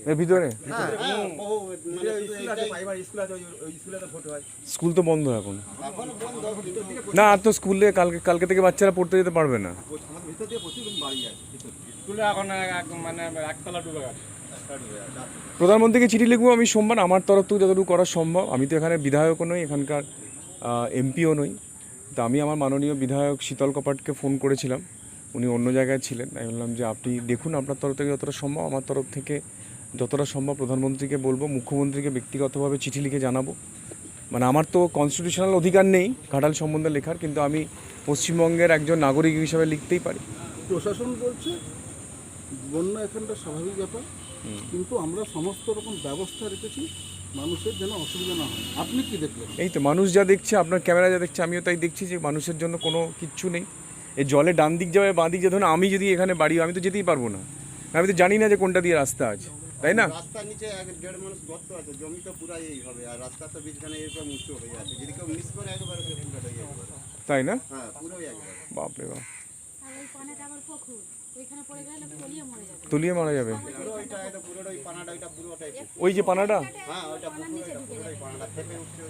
এর ভিতরে? হ্যাঁ বহু মানে স্কুল আছে প্রাইমারি স্কুল আছে ওই- ওই স্কুলে তো ভোট স্কুল তো বন্ধ এখন। এখনও বন্ধ কিন্তু না আর তো স্কুলে কালকে কালকে থেকে বাচ্চারা পড়তে যেতে পারবে না। আমাদের ভিতর দিয়ে প্রচুর বাড়ি আছে ভিতর দিয়ে। স্কুলে এখন এক- মানে গেছে। প্রধানমন্ত্রীকে চিঠি লিখব আমি সোমবার আমার তরফ থেকে যতটুকু করা সম্ভব। আমি তো এখানে বিধায়কও নই এখানকার এমপিও নই। তা আমি আমার মাননীয় বিধায়ক শীতল কপাটকে ফোন করেছিলাম। উনি অন্য জায়গায় ছিলেন। আমি বললাম যে আপনি দেখুন আপনার তরফ থেকে যতটা সম্ভব আমার তরফ থেকে যতটা সম্ভব প্রধানমন্ত্রীকে বলব মুখ্যমন্ত্রীকে ব্যক্তিগতভাবে চিঠি লিখে জানাব। মানে আমার তো কনস্টিটিউশনাল অধিকার নেই ঘাটাল সম্বন্ধে লেখার কিন্তু আমি পশ্চিমবঙ্গের একজন নাগরিক হিসাবে লিখতেই পারি। প্রশাসন বলছে বন্যা এখানটা স্বাভাবিক ব্যাপার কিন্তু আমরা সমস্ত রকম ব্যবস্থা রেখেছি মানুষের যেন অসুবিধা না হয়। আপনি কি দেখলেন? এই তো মানুষ যা দেখছে আপনার ক্যামেরা যা দেখছে আমিও তাই দেখছি যে মানুষের জন্য কোনো কিচ্ছু নেই। এই জলে ডান দিক যাবে বাঁ দিক যাবে ধরুন আমি যদি এখানে বাড়ি আমি তো যেতেই পারব না। আমি তো জানি না যে কোনটা দিয়ে রাস্তা আছে। তাই না? রাস্তার নিচে এক দেড় মানুষ গর্ত আছে জমি তো পুরাই এই হবে আর রাস্তা তো বিছখানে এরকম উঁচু হয়ে আছে যদি কেউ মিস করে একবার তো হয়ে যাবে। তাই না? হ্যাঁ পুরোই হয়ে বাপরে বাপ। আর ওই পানাটা আবার পুকুর ওইখানে পড়ে গেলে তলিয়ে মরে যাবে। তলিয়ে মারা যাবে? পুরো ওইটা এটা পুরোটা ওই পানাটা ওইটা পুরোটাই ওই যে পানাটা? হ্যাঁ ওইটা পুরোটাই পানাটা থেকে উঠছে